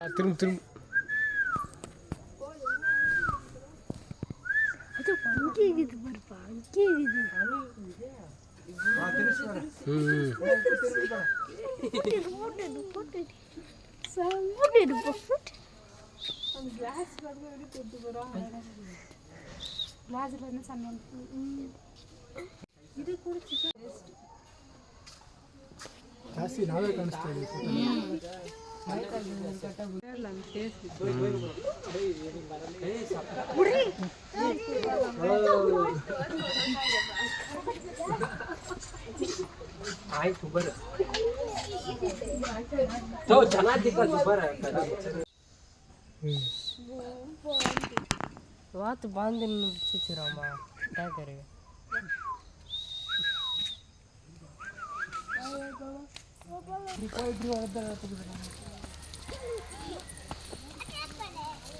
திரும்ப திரும்ப. அது அங்கே இருக்குது பாருப்பா அங்கே இருக்குது ಆಯ್ತು ಬರ ಚೆನ್ನಾಗಿತ್ತು ಬರ ವಾತು ಬಾಂಧನ್ನು ಚಿಚಿರಮ್ಮ ಯಾಕರೆ ರೂಪಾಯಿ ಇದ್ರು ಅರ್ಧ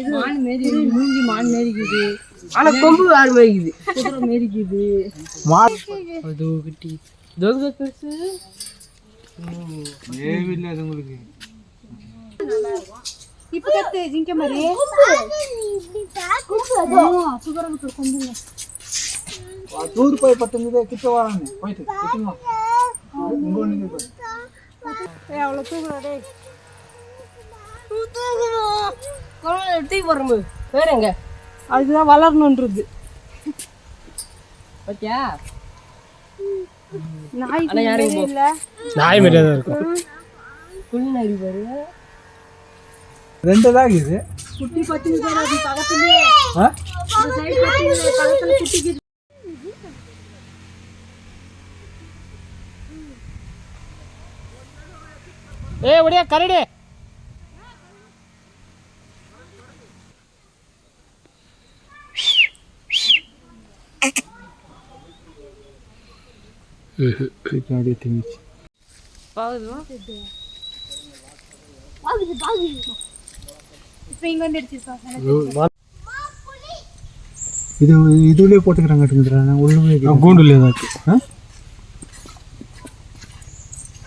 இது மான் மேரி மூஞ்சி மான் மேரிக்குது. ஆனா கொம்பு வேறு மேரிக்குது. குதிரை மேரிக்குது. மான் அது குட்டி. தோசை பெருசு ஏவில்லை அது உங்களுக்கு. இப்போ போயிட்டு எடுத்துக்கு போகிறோம் வேற எங்க அதுதான் வளரணுன்றது ஓகே நாய் நாய் மாதிரியே தான் இருக்கும். குழி நாய் பாரு. ரெண்டு தான் இருக்குது. குட்டி பத்தி பக்கத்துலயே. பக்கத்துல குட்டிக்கு. ஏ ஒடியா கரடு. Tekrar temiz. பாகுது பாகுது பாகுது இப்போ இங்கே வந்துடுச்சு இது இதுலயே போட்டுக்கிறாங்க இருக்குதுடா உள்ளே கூண்டுலேயே தான் இருக்கு ஆ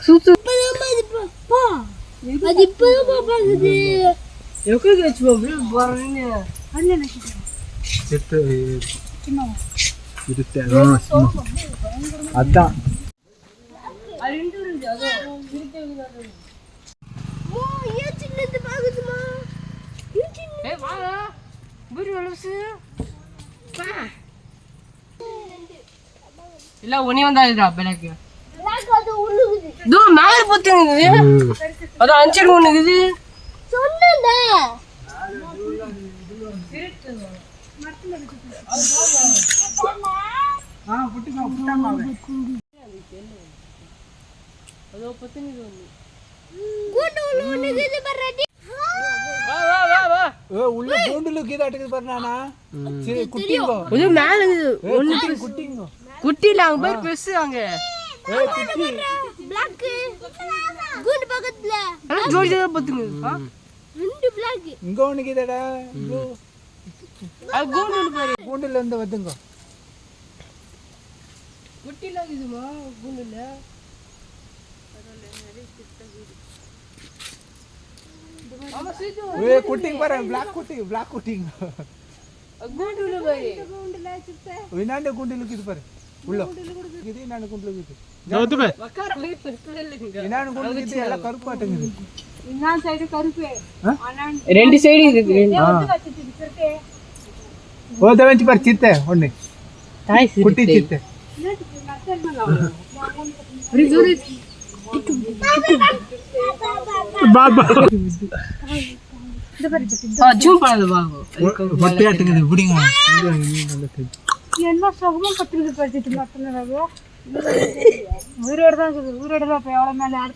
சுத்து அது அதான். இல்ல உனி வந்தாதுடா பிளாக்கு. தோ மேல போத்துங்குது. அது அஞ்சு ஒண்ணுக்குது சொன்னேன்டா மரத்துல ఆ உள்ள கூண்டுல கீது அட்டுக்குது பாரு நானா. சரி குட்டிங்கோ. மேல ஒண்ணு குட்டிங்கோ. குட்டில அவங்க பேர் பேசுவாங்க ஏய் குட்டி. பிளாக் பிளாக் இங்க ஒண்ணு கீதடா அது கூண்டுல பாரு. கூண்டுல இருந்து வந்துங்கோ குட்டில இருக்குதுமா கூண்டுல ஆமா சீட்டு ಏ ಕುಟ್ಟಿಂಗ್ ಬರ ಬ್ಲಾಕ್ ಕುಟ್ಟಿಂಗ್ ಬ್ಲಾಕ್ ಕುಟ್ಟಿಂಗ್ கூண்டுல பாரு ಇನ್ನಾಂಡೆ ಗುಂಡಿಲು ಇದು ಬರ ಉಳ್ಳ ಇದು ಇನ್ನಾಂಡೆ ಗುಂಡಿಲು ಇದು ಜೋತು ಬೇ உக்கார போய் பெருசு இல்லைங்க ಇನ್ನಾಂಡೆ ಗುಂಡಿಲು ಇದು ಎಲ್ಲ ಕರುಪು ಆಟಂಗಿದೆ இன்னொரு சைடு கருப்பு ஆனா ரெண்டு சைடு இருக்கு வந்து வச்சுட்டு இருக்கிறதே ಹೋದ ವೆಂಚಿ ಬರ್ బాబా என்ன சுகமும் பத்திரிக்கை படிச்சுட்டு மாட்டேங்கிறாங்க உயிரோடு தான் உயிரோடு தான் இப்போ எவ்வளோ மேலே ஆடு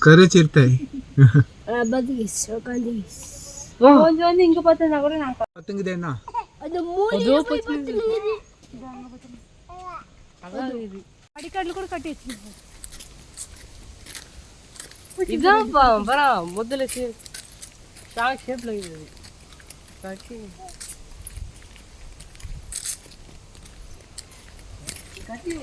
ಕರೆಚಿರ್ತಾಯಿ ಒಂದೊಂದು ಹಿಂಗ ಬರ್ತದ ಕೂಡ ನಾನು ಪತ್ತಂಗಿದೆ ಅಣ್ಣ ಅದು ಮೂರು ಅಡಿಕಡ್ಲು ಕೂಡ ಕಟ್ಟಿ ಇದಪ್ಪ ಬರ ಮೊದಲ ಶಾಕ್ ಶೇಪ್ ಲಗಿದೆ ಕಟ್ಟಿ ಕಟ್ಟಿ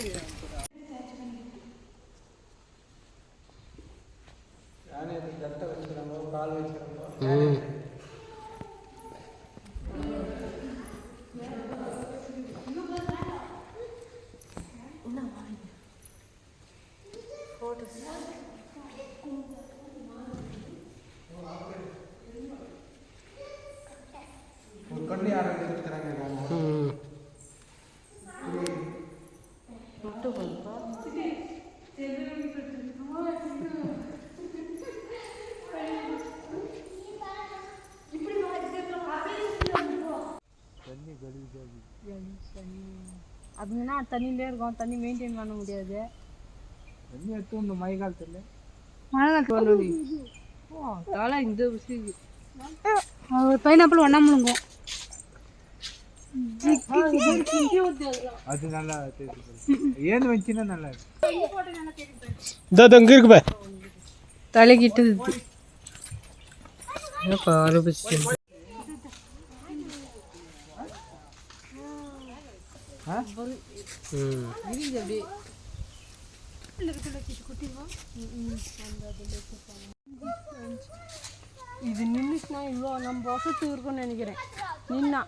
பரா முதல்ல தண்ணியிலே இருக்கும். தண்ணி மெயின்டைன் பண்ண முடியாது. காலத்தில்? மழை காலத்துல ஓ தலை இந்த விஷயம் ஒரு பைனாப்பிள் ஒன்றா முழுங்கும் அது நல்லா ஏன்னு வச்சுன்னா நல்லா இருக்கு. இங்கே இருக்கு பா தலைக்கிட்டு ஆரம்பிச்சு இது நின்றுச்சுன்னா இவ்வளோ நம்ம வசத்து இருக்கும்னு நினைக்கிறேன். நின்னா.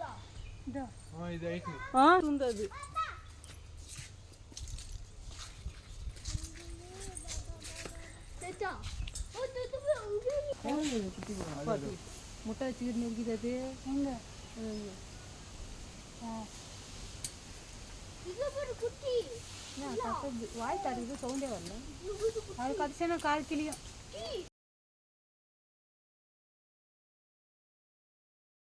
ஆ இருந்தது முட்டை வச்சுக்கிட்டு இருக்குது வாய் தருது சவுண்டே வரல குட்டி வாய் தடுக்குது சவுண்டே